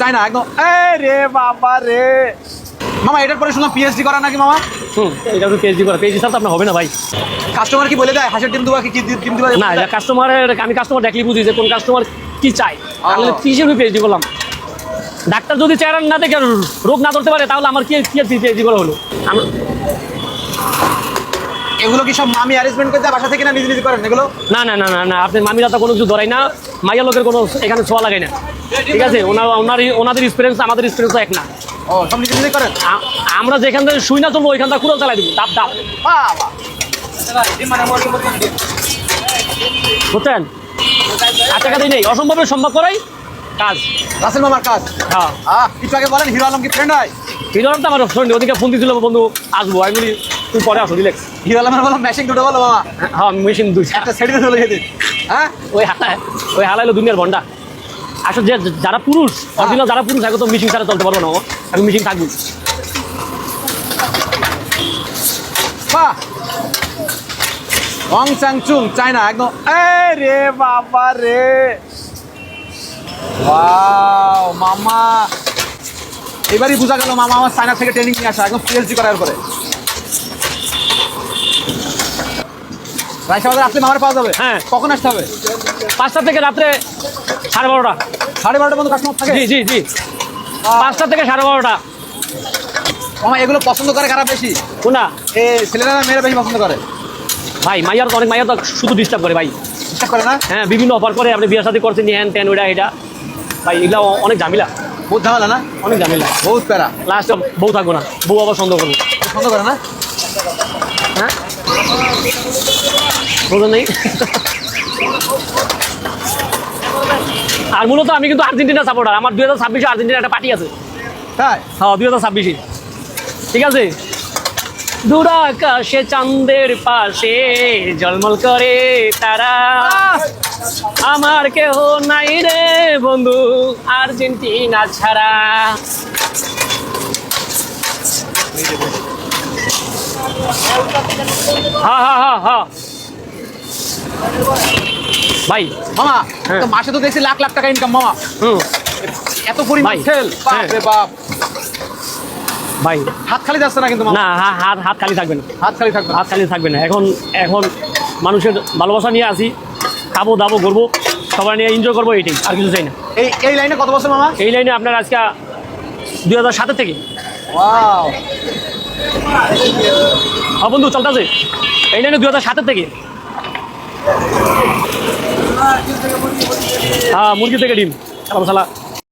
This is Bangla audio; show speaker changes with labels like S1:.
S1: চাই না একদম। রে বাবা রে। মামা এটার পরে শুনলাম পিএইচডি করা নাকি মামা?
S2: হুম এটা তো পিএইচডি করা। পিএইচডি ছাড়া আপনার হবে না ভাই।
S1: কাস্টমার কি বলে দেয়? হাঁসের ডিম দেওয়া কি কি ডিম দেওয়া
S2: না এটা কাস্টমারের আমি কাস্টমার দেখলেই বুঝি যে কোন কাস্টমার কি চাই আমি। কি হিসেবে পিএইচডি করলাম। ডাক্তার যদি চেহারা না দেখে রোগ না ধরতে পারে তাহলে আমার কি কি পিএইচডি করা হলো।
S1: এগুলো কি সব মামি অ্যারেঞ্জমেন্ট করে বাসা থেকে না নিজে নিজে করেন এগুলো?
S2: না না না না না আপনি মামিরা তো কোনো কিছু ধরাই না। মাইয়া লোকের কোনো এখানে ছোঁয়া লাগাই না। ঠিক আছে? ওনার ওনার ওনাদের এক্সপিরিয়েন্স আমাদের এক্সপিরিয়েন্স এক না।
S1: ও সব নিজে নিজে করেন?
S2: আমরা যেখান থেকে শুই না চলবো ওইখান থেকে কুড়াল চালাই দিব ডাব
S1: বাবা।
S2: বুঝছেন? আচ্ছা কাজে নেই অসম্ভবের সম্ভব করাই কাজ।
S1: রাসেল মামার কাজ?
S2: হ্যাঁ।
S1: একটু আগে বলেন হিরো আলম কি ফ্রেন্ড হয়?
S2: হিরো আলম তো আমার ফ্রেন্ড ওদিকে ফোন দিয়েছিল বন্ধু আসব। আমি বলি তুই পরে আসো রিল্যাক্স
S1: হিরো আলমের বলো ম্যাশিং দুটো বলো মামা
S2: হ্যাঁ মেশিন দুই
S1: একটা সেটিতে চলে যেতে। হ্যাঁ?
S2: ওই হালায় ওই হালাইলো দুনিয়ার ভন্ডা আসলে যে যারা পুরুষ অরিজিনাল যারা পুরুষ এখন তো মিশিং ছাড়া চলতে পারব না ও। এখন মিশিং থাকবে।
S1: বাহ অং চাং চুং চায়না একদম। এ রে বাবা রে। ওয়াও মামা। এবারই বোঝা গেল মামা আমার চায়না থেকে ট্রেনিং নিয়ে আসা একদম পিএইচডি করার পরে। রায়সাবাজার আসলে মামার পাওয়া যাবে।
S2: হ্যাঁ।
S1: কখন আসতে হবে?
S2: পাঁচটা থেকে রাত্রে সাড়ে বারোটা।
S1: সাড়ে বারোটা পর্যন্ত কাস্টমার থাকে?
S2: জি জি জি। পাঁচটা থেকে সাড়ে বারোটা।
S1: মামা এগুলো পছন্দ করে খারাপ বেশি?
S2: কোনা
S1: এ ছেলেরা মেয়েরা বেশি পছন্দ করে?
S2: ভাই মাইয়ার তো অনেক মাইয়ার তো শুধু ডিস্টার্ব করে ভাই।
S1: বিশ্বাস করে না?
S2: হ্যাঁ বিভিন্ন অফার করে আপনি বিয়ে শাদী করছেন হ্যান ত্যান ওইটা এটা ভাই এগুলো অনেক ঝামেলা।
S1: বহুত ঝামেলা না?
S2: অনেক ঝামেলা।
S1: বহুত প্যারা।
S2: লাস্ট বউ থাকব না বউ আবার সন্দেহ করব।
S1: পছন্দ করে না?
S2: নেই? আর মূলত আমি কিন্তু আর্জেন্টিনা সাপোর্টার আমার দুই হাজার ছাব্বিশে আর্জেন্টিনা একটা পার্টি আছে।
S1: তাই?
S2: হ্যাঁ দুই হাজার ছাব্বিশে। ঠিক আছে? দূর আকাশে চাঁদের পাশে জলমল করে তারা। আমার কেহ নাই রে বন্ধু আর্জেন্টিনা ছাড়া। হ্যাঁ হ্যাঁ হ্যাঁ হ্যাঁ ভাই
S1: মামা
S2: হ্যাঁ।
S1: তো মাসে তো দেখছি লাখ লাখ টাকা ইনকাম মামা।
S2: হুম।
S1: এত পরিমাণ
S2: ভাই,
S1: সেল বাপ
S2: হ্যাঁ।
S1: রে বাপ।
S2: ভাই
S1: হাত খালি যাচ্ছে না কিন্তু
S2: না হাত হাত খালি থাকবে না
S1: হাত খালি থাকবে।
S2: হাত খালি থাকবে না। এখন এখন মানুষের ভালোবাসা নিয়ে আসি খাব দাবো করব সবাই নিয়ে এনজয় করব এইটাই আর কিছু চাই না।
S1: এই এই লাইনে কত বছর মামা?
S2: এই লাইনে আপনার আজকে দুই হাজার সাতের থেকে। বন্ধু চলতেছে। এই লাইনে দুই হাজার সাতের থেকে। হ্যাঁ মুরগি থেকে ডিম। মশলা